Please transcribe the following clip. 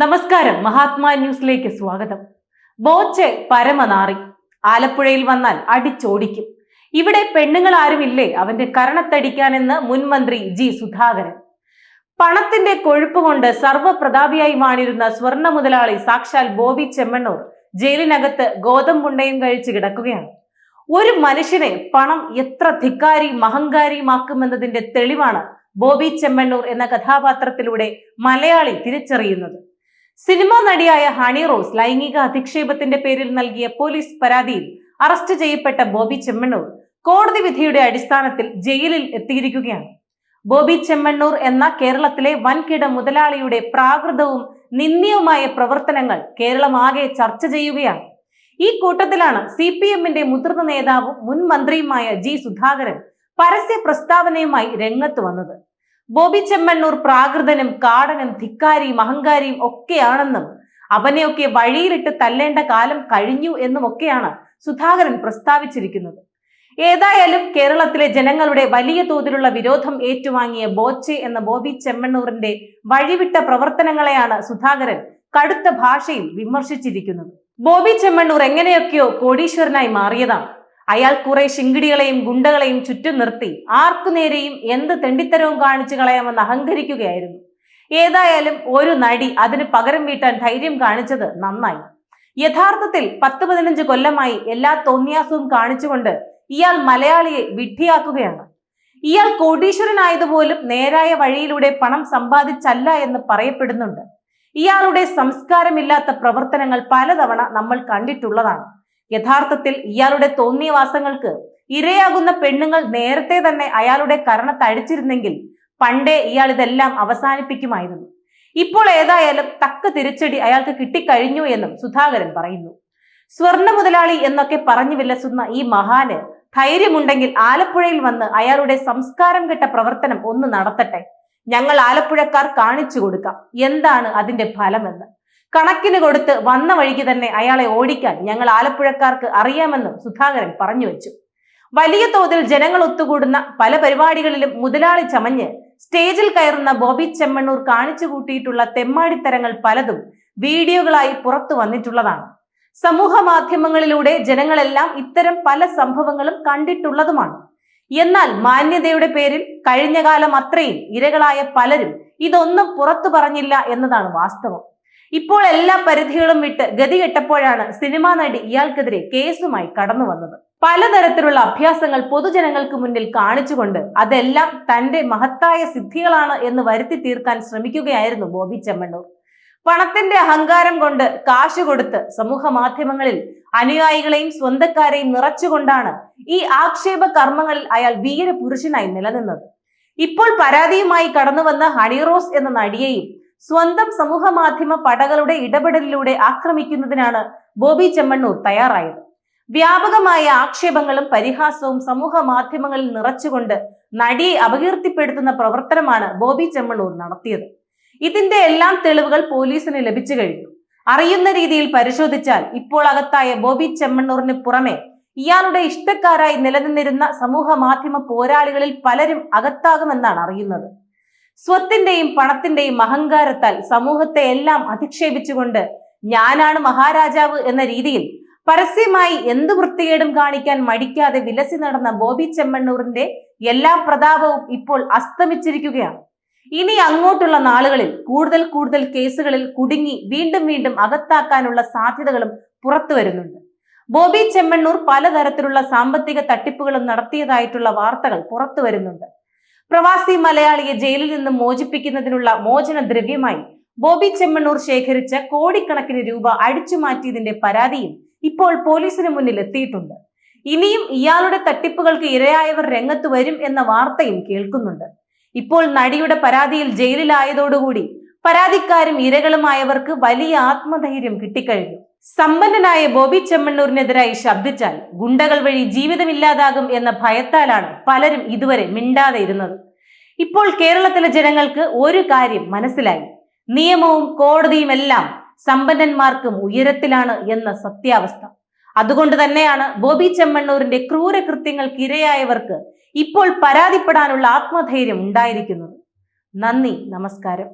നമസ്കാരം. മഹാത്മാ ന്യൂസിലേക്ക് സ്വാഗതം. ബോച്ചെ പരമനാറി. ആലപ്പുഴയിൽ വന്നാൽ അടിച്ചോടിക്കും. ഇവിടെ പെണ്ണുങ്ങൾ ആരുമില്ലേ? അവന്റെ കരണത്തടിക്കാനെന്ന് മുൻമന്ത്രി ജി സുധാകരൻ. പണത്തിന്റെ കൊഴുപ്പ് കൊണ്ട് സർവപ്രതാപിയായി വാണിരുന്ന സ്വർണ മുതലാളി സാക്ഷാൽ ബോബി ചെമ്മണ്ണൂർ ജയിലിനകത്ത് ഗോതമ്പുണ്ടയും കഴിച്ച് കിടക്കുകയാണ്. ഒരു മനുഷ്യനെ പണം എത്ര ധിക്കാരി മഹങ്കാരിയുമാക്കുമെന്നതിന്റെ തെളിവാണ് ബോബി ചെമ്മണ്ണൂർ എന്ന കഥാപാത്രത്തിലൂടെ മലയാളി തിരിച്ചറിയുന്നത്. സിനിമാ നടിയായ ഹണി റോസ് ലൈംഗിക അധിക്ഷേപത്തിന്റെ പേരിൽ നൽകിയ പോലീസ് പരാതിയിൽ അറസ്റ്റ് ചെയ്യപ്പെട്ട ബോബി ചെമ്മണ്ണൂർ കോടതി വിധിയുടെ അടിസ്ഥാനത്തിൽ ജയിലിൽ എത്തിയിരിക്കുകയാണ്. ബോബി ചെമ്മണ്ണൂർ എന്ന കേരളത്തിലെ വൻകിട മുതലാളിയുടെ പ്രാകൃതവും നിന്ദ്യവുമായ പ്രവർത്തനങ്ങൾ കേരളമാകെ ചർച്ച ചെയ്യുകയാണ്. ഈ കൂട്ടത്തിലാണ് സി പി എമ്മിന്റെ മുതിർന്ന നേതാവും മുൻ മന്ത്രിയുമായ ജി സുധാകരൻ പരസ്യ പ്രസ്താവനയുമായി രംഗത്ത് വന്നത്. ബോബി ചെമ്മണ്ണൂർ പ്രാകൃതനും കാടനും ധിക്കാരിയും അഹങ്കാരിയും ഒക്കെയാണെന്നും അവനെയൊക്കെ വഴിയിലിട്ട് തല്ലേണ്ട കാലം കഴിഞ്ഞു എന്നുമൊക്കെയാണ് സുധാകരൻ പ്രസ്താവിച്ചിരിക്കുന്നത്. ഏതായാലും കേരളത്തിലെ ജനങ്ങളുടെ വലിയ തോതിലുള്ള വിരോധം ഏറ്റുവാങ്ങിയ ബോച്ചെ എന്ന ബോബി ചെമ്മണ്ണൂറിന്റെ വഴിവിട്ട പ്രവർത്തനങ്ങളെയാണ് സുധാകരൻ കടുത്ത ഭാഷയിൽ വിമർശിച്ചിരിക്കുന്നത്. ബോബി ചെമ്മണ്ണൂർ എങ്ങനെയൊക്കെയോ കോടീശ്വരനായി മാറിയതാണ്. അയാൾ കുറെ ശിങ്കിടികളെയും ഗുണ്ടകളെയും ചുറ്റും നിർത്തി ആർക്കു നേരെയും എന്ത് തെണ്ടിത്തരവും കാണിച്ചു കളയാമെന്ന് അഹങ്കരിക്കുകയായിരുന്നു. ഏതായാലും ഒരു നടി അതിന് പകരം വീട്ടാൻ ധൈര്യം കാണിച്ചത് നന്നായി. യഥാർത്ഥത്തിൽ പത്ത് പതിനഞ്ച് കൊല്ലമായി എല്ലാ തോന്നിയാസവും കാണിച്ചുകൊണ്ട് ഇയാൾ മലയാളിയെ വിഡ്ഢിയാക്കുകയാണ്. ഇയാൾ കോടീശ്വരനായതുപോലും നേരായ വഴിയിലൂടെ പണം സമ്പാദിച്ചല്ല എന്ന് പറയപ്പെടുന്നുണ്ട്. ഇയാളുടെ സംസ്കാരമില്ലാത്ത പ്രവർത്തനങ്ങൾ പലതവണ നമ്മൾ കണ്ടിട്ടുള്ളതാണ്. യഥാർത്ഥത്തിൽ ഇയാളുടെ തോന്നിയവാസങ്ങൾക്ക് ഇരയാകുന്ന പെണ്ണുങ്ങൾ നേരത്തെ തന്നെ അയാളുടെ കരണത്തടിച്ചിരുന്നെങ്കിൽ പണ്ടേ ഇയാൾ ഇതെല്ലാം അവസാനിപ്പിക്കുമായിരുന്നു. ഇപ്പോൾ ഏതായാലും തക്ക തിരിച്ചടി അയാൾക്ക് കിട്ടിക്കഴിഞ്ഞു എന്നും സുധാകരൻ പറയുന്നു. സ്വർണ മുതലാളി എന്നൊക്കെ പറഞ്ഞു വിലസുന്ന ഈ മഹാന് ധൈര്യമുണ്ടെങ്കിൽ ആലപ്പുഴയിൽ വന്ന് അയാളുടെ സംസ്കാരം കെട്ട പ്രവർത്തനം ഒന്ന് നടത്തട്ടെ. ഞങ്ങൾ ആലപ്പുഴക്കാർ കാണിച്ചു കൊടുക്കാം. എന്താണ് അതിന്റെ ഫലമെന്ന്? കണക്കിന് കൊടുത്ത് വന്ന വഴിക്ക് തന്നെ അയാളെ ഓടിക്കാൻ ഞങ്ങൾ ആലപ്പുഴക്കാർക്ക് അറിയാമെന്നും സുധാകരൻ പറഞ്ഞു വെച്ചു. വലിയ തോതിൽ ജനങ്ങൾ ഒത്തുകൂടുന്ന പല പരിപാടികളിലും മുതലാളി ചമഞ്ഞ് സ്റ്റേജിൽ കയറുന്ന ബോബി ചെമ്മണ്ണൂർ കാണിച്ചു കൂട്ടിയിട്ടുള്ള തെമ്മാടിത്തരങ്ങൾ പലതും വീഡിയോകളായി പുറത്തു വന്നിട്ടുള്ളതാണ്. സമൂഹ മാധ്യമങ്ങളിലൂടെ ജനങ്ങളെല്ലാം ഇത്തരം പല സംഭവങ്ങളും കണ്ടിട്ടുള്ളതുമാണ്. എന്നാൽ മാന്യതയുടെ പേരിൽ കഴിഞ്ഞ കാലം അത്രയും ഇരകളായ പലരും ഇതൊന്നും പുറത്തു പറഞ്ഞില്ല എന്നതാണ് വാസ്തവം. ഇപ്പോൾ എല്ലാ പരിധികളും വിട്ട് ഗതി കെട്ടപ്പോഴാണ് സിനിമാ നടി ഇയാൾക്കെതിരെ കേസുമായി കടന്നു വന്നത്. പലതരത്തിലുള്ള അഭ്യാസങ്ങൾ പൊതുജനങ്ങൾക്ക് മുന്നിൽ കാണിച്ചുകൊണ്ട് അതെല്ലാം തന്റെ മഹത്തായ സിദ്ധികളാണ് എന്ന് വരുത്തി തീർക്കാൻ ശ്രമിക്കുകയായിരുന്നു ബോബി ചെമ്മണ്ണൂർ. പണത്തിന്റെ അഹങ്കാരം കൊണ്ട് കാശ് കൊടുത്ത് സമൂഹ മാധ്യമങ്ങളിൽ അനുയായികളെയും സ്വന്തക്കാരെയും നിറച്ചുകൊണ്ടാണ് ഈ ആക്ഷേപ കർമ്മങ്ങളിൽ അയാൾ വീര പുരുഷനായി നിലനിന്നത്. ഇപ്പോൾ പരാതിയുമായി കടന്നുവന്ന ഹണിറോസ് എന്ന നടിയെയും സ്വന്തം സമൂഹ മാധ്യമ പടകളുടെ ഇടപെടലിലൂടെ ആക്രമിക്കുന്നതിനാണ് ബോബി ചെമ്മണ്ണൂർ തയ്യാറായത്. വ്യാപകമായ ആക്ഷേപങ്ങളും പരിഹാസവും സമൂഹ മാധ്യമങ്ങളിൽ നിറച്ചുകൊണ്ട് നടിയെ അപകീർത്തിപ്പെടുത്തുന്ന പ്രവർത്തനമാണ് ബോബി ചെമ്മണ്ണൂർ നടത്തിയത്. ഇതിന്റെ എല്ലാം തെളിവുകൾ പോലീസിന് ലഭിച്ചു കഴിഞ്ഞു. അറിയുന്ന രീതിയിൽ പരിശോധിച്ചാൽ ഇപ്പോൾ അകത്തായ ബോബി ചെമ്മണ്ണൂറിന് പുറമെ ഇയാളുടെ ഇഷ്ടക്കാരായി നിലനിന്നിരുന്ന സമൂഹ മാധ്യമ പോരാളികളിൽ പലരും അകത്താകുമെന്നാണ് അറിയുന്നത്. സ്വത്തിന്റെയും പണത്തിന്റെയും അഹങ്കാരത്താൽ സമൂഹത്തെ എല്ലാം അധിക്ഷേപിച്ചുകൊണ്ട് ഞാനാണ് മഹാരാജാവ് എന്ന രീതിയിൽ പരസ്യമായി എന്ത് വൃത്തികേടും കാണിക്കാൻ മടിക്കാതെ വിലസി നടന്ന ബോബി ചെമ്മണ്ണൂറിന്റെ എല്ലാ പ്രതാപവും ഇപ്പോൾ അസ്തമിച്ചിരിക്കുകയാണ്. ഇനി അങ്ങോട്ടുള്ള നാളുകളിൽ കൂടുതൽ കൂടുതൽ കേസുകളിൽ കുടുങ്ങി വീണ്ടും വീണ്ടും അകത്താക്കാനുള്ള സാധ്യതകളും പുറത്തു വരുന്നുണ്ട്. ബോബി ചെമ്മണ്ണൂർ പലതരത്തിലുള്ള സാമ്പത്തിക തട്ടിപ്പുകളും നടത്തിയതായിട്ടുള്ള വാർത്തകൾ പുറത്തു വരുന്നുണ്ട്. പ്രവാസി മലയാളിയെ ജയിലിൽ നിന്ന് മോചിപ്പിക്കുന്നതിനുള്ള മോചന ദ്രവ്യമായി ബോബി ചെമ്മണ്ണൂർ ശേഖരിച്ച കോടിക്കണക്കിന് രൂപ അടിച്ചു മാറ്റിയതിന്റെ പരാതിയും ഇപ്പോൾ പോലീസിന് മുന്നിൽ എത്തിയിട്ടുണ്ട്. ഇനിയും ഇയാളുടെ തട്ടിപ്പുകൾക്ക് ഇരയായവർ രംഗത്ത് വരും എന്ന വാർത്തയും കേൾക്കുന്നുണ്ട്. ഇപ്പോൾ നടിയുടെ പരാതിയിൽ ജയിലിലായതോടുകൂടി പരാതിക്കാരും ഇരകളുമായവർക്ക് വലിയ ആത്മധൈര്യം കിട്ടിക്കഴിഞ്ഞു. സമ്പന്നനായ ബോബി ചെമ്മണ്ണൂരിനെതിരായി ശബ്ദിച്ചാൽ ഗുണ്ടകൾ വഴി ജീവിതമില്ലാതാകും എന്ന ഭയത്താലാണ് പലരും ഇതുവരെ മിണ്ടാതെ ഇരുന്നത്. ഇപ്പോൾ കേരളത്തിലെ ജനങ്ങൾക്ക് ഒരു കാര്യം മനസ്സിലായി. നിയമവും കോടതിയും എല്ലാം സമ്പന്നന്മാർക്കും ഉയരത്തിലാണ് എന്ന സത്യാവസ്ഥ. അതുകൊണ്ട് തന്നെയാണ് ബോബി ചെമ്മണ്ണൂരിന്റെ ക്രൂരകൃത്യങ്ങൾക്ക് ഇരയായവർക്ക് ഇപ്പോൾ പരാതിപ്പെടാനുള്ള ആത്മധൈര്യം ഉണ്ടായിരിക്കുന്നത്. നന്ദി നമസ്കാരം.